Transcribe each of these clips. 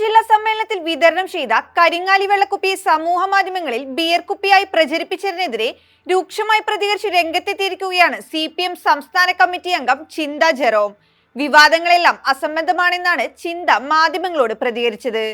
ജില്ലാ സമ്മേളനത്തിൽ വിതരണം ചെയ്ത കരിങ്ങാലി വെള്ളക്കുപ്പി സമൂഹ മാധ്യമങ്ങളിൽ ബിയർ കുപ്പിയായി പ്രചരിപ്പിച്ചതിനെതിരെ രൂക്ഷമായി പ്രതികരിച്ച് രംഗത്തെത്തിയിരിക്കുകയാണ് സി പി എം സംസ്ഥാന കമ്മിറ്റി അംഗം ചിന്ത ജെറോം. വിവാദങ്ങളെല്ലാം അസംബന്ധമാണെന്നാണ് ചിന്ത മാധ്യമങ്ങളോട് പ്രതികരിച്ചത്.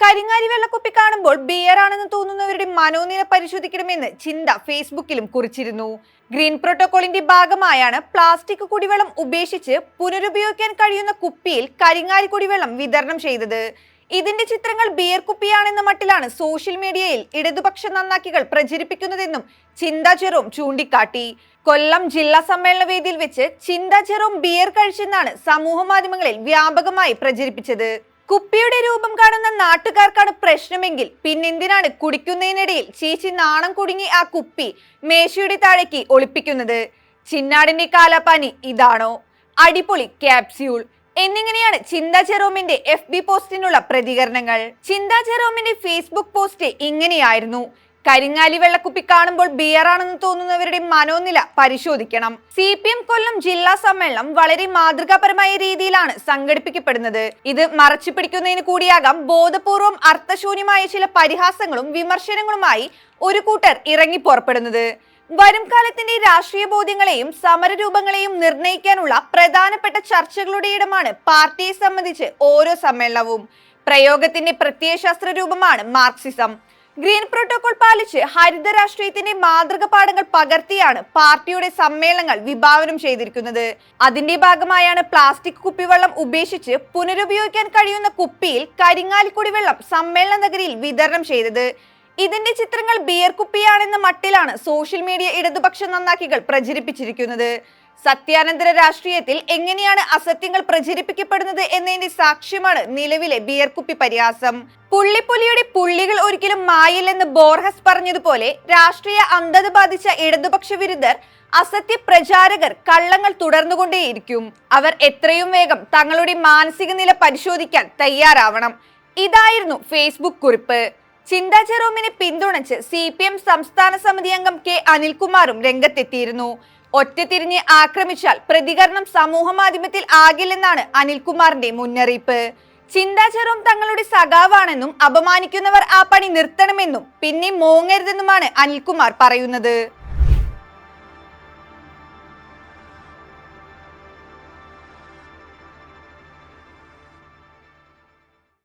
കരിങ്ങാലി വെള്ളക്കുപ്പി കാണുമ്പോൾ ബിയർ ആണെന്ന് തോന്നുന്നവരുടെ മനോനില പരിശോധിക്കണമെന്ന് ചിന്ത ഫേസ്ബുക്കിലും കുറിച്ചിരുന്നു. ഗ്രീൻ പ്രോട്ടോകോളിന്റെ ഭാഗമായാണ് പ്ലാസ്റ്റിക് കുടിവെള്ളം ഉപേക്ഷിച്ച് പുനരുപയോഗിക്കാൻ കഴിയുന്ന കുപ്പിയിൽ കരിങ്ങാലി കുടിവെള്ളം വിതരണം ചെയ്തത്. ഇതിന്റെ ചിത്രങ്ങൾ ബിയർ കുപ്പിയാണെന്ന മട്ടിലാണ് സോഷ്യൽ മീഡിയയിൽ ഇടതുപക്ഷ നന്നാക്കികൾ പ്രചരിപ്പിക്കുന്നതെന്നും ചിന്ത ചെറും ചൂണ്ടിക്കാട്ടി. കൊല്ലം ജില്ലാ സമ്മേളന വേദിയിൽ വെച്ച് ചിന്ത ചെറും ബിയർ കഴിച്ചെന്നാണ് സമൂഹ മാധ്യമങ്ങളിൽ വ്യാപകമായി പ്രചരിപ്പിച്ചത്. കുപ്പിയുടെ രൂപം കാണുന്ന നാട്ടുകാർക്കാണ് പ്രശ്നമെങ്കിൽ പിന്നെന്തിനാണ് കുടിക്കുന്നതിനിടയിൽ ചേച്ചി നാണം കുടുങ്ങി ആ കുപ്പി മേശയുടെ താഴേക്ക് ഒളിപ്പിക്കുന്നത്? ചിന്നാടിന്റെ കാലാപ്പാനി ഇതാണോ? അടിപൊളി ക്യാപ്സ്യൂൾ. എന്നിങ്ങനെയാണ് ചിന്ത ജെറോമിന്റെ എഫ് ബി പോസ്റ്റിനുള്ള പ്രതികരണങ്ങൾ. ചിന്ത ജെറോമിന്റെ ഫേസ്ബുക്ക് പോസ്റ്റ് ഇങ്ങനെയായിരുന്നു. കരിങ്ങാലി വെള്ളക്കുപ്പി കാണുമ്പോൾ ബിയറാണെന്ന് തോന്നുന്നവരുടെ മനോനില പരിശോധിക്കണം. സി പി എം കൊല്ലം ജില്ലാ സമ്മേളനം വളരെ മാതൃകാപരമായ രീതിയിലാണ് സംഘടിപ്പിക്കപ്പെടുന്നത്. ഇത് മറച്ചു പിടിക്കുന്നതിന് കൂടിയാകാം ബോധപൂർവം അർത്ഥശൂന്യമായ ചില പരിഹാസങ്ങളും വിമർശനങ്ങളുമായി ഒരു കൂട്ടർ ഇറങ്ങി പുറപ്പെടുന്നത്. വരും കാലത്തിന്റെ രാഷ്ട്രീയ ബോധ്യങ്ങളെയും സമരരൂപങ്ങളെയും നിർണയിക്കാനുള്ള പ്രധാനപ്പെട്ട ചർച്ചകളുടെ ഇടമാണ് പാർട്ടിയെ സംബന്ധിച്ച് ഓരോ സമ്മേളനവും. പ്രയോഗത്തിന്റെ പ്രത്യയശാസ്ത്ര രൂപമാണ് മാർക്സിസം. ഗ്രീൻ പ്രോട്ടോകോൾ പാലിച്ച് ഹരിത രാഷ്ട്രീയത്തിന്റെ മാതൃക പാഠങ്ങൾ പകർത്തിയാണ് പാർട്ടിയുടെ സമ്മേളനങ്ങൾ വിഭാവനം ചെയ്തിരിക്കുന്നത്. അതിന്റെ ഭാഗമായാണ് പ്ലാസ്റ്റിക് കുപ്പിവെള്ളം ഉപേക്ഷിച്ച് പുനരുപയോഗിക്കാൻ കഴിയുന്ന കുപ്പിയിൽ കരിങ്ങാലിക്കുടി വെള്ളം സമ്മേളന നഗരിയിൽ വിതരണം ചെയ്തത്. ഇതിന്റെ ചിത്രങ്ങൾ ബിയർ കുപ്പിയാണെന്ന മട്ടിലാണ് സോഷ്യൽ മീഡിയ ഇടതുപക്ഷ നന്നാക്കികൾ പ്രചരിപ്പിച്ചിരിക്കുന്നത്. സത്യാനന്തര രാഷ്ട്രീയത്തിൽ എങ്ങനെയാണ് അസത്യങ്ങൾ പ്രചരിപ്പിക്കപ്പെടുന്നത് എന്നതിന്റെ സാക്ഷ്യമാണ് നിലവിലെ ബിയർകുപ്പി പരിഹാസം. പുള്ളിപ്പുലിയുടെ പുള്ളികൾ ഒരിക്കലും മായില്ലെന്ന് ബോർഹസ് പറഞ്ഞതുപോലെ രാഷ്ട്രീയ അന്ധത ബാധിച്ച ഇടതുപക്ഷ വിരുദ്ധർ അസത്യ പ്രചാരകർ കള്ളങ്ങൾ തുടർന്നുകൊണ്ടേയിരിക്കും. അവർ എത്രയും വേഗം തങ്ങളുടെ മാനസിക നില പരിശോധിക്കാൻ തയ്യാറാവണം. ഇതായിരുന്നു ഫേസ്ബുക്ക് കുറിപ്പ്. ചിന്ത ജെറോമിനെ പിന്തുണച്ച് സി പി എം സംസ്ഥാന സമിതി അംഗം കെ അനിൽകുമാറും രംഗത്തെത്തിയിരുന്നു. ഒറ്റത്തിരിഞ്ഞ് ആക്രമിച്ചാൽ പ്രതികരണം സമൂഹ മാധ്യമത്തിൽ ആകില്ലെന്നാണ് അനിൽകുമാറിന്റെ മുന്നറിയിപ്പ്. ചിന്താ ജെറോം തങ്ങളുടെ സഖാവാണെന്നും അപമാനിക്കുന്നവർ ആ പണി നിർത്തണമെന്നും പിന്നെ മോങ്ങരുതെന്നുമാണ് അനിൽകുമാർ പറയുന്നത്.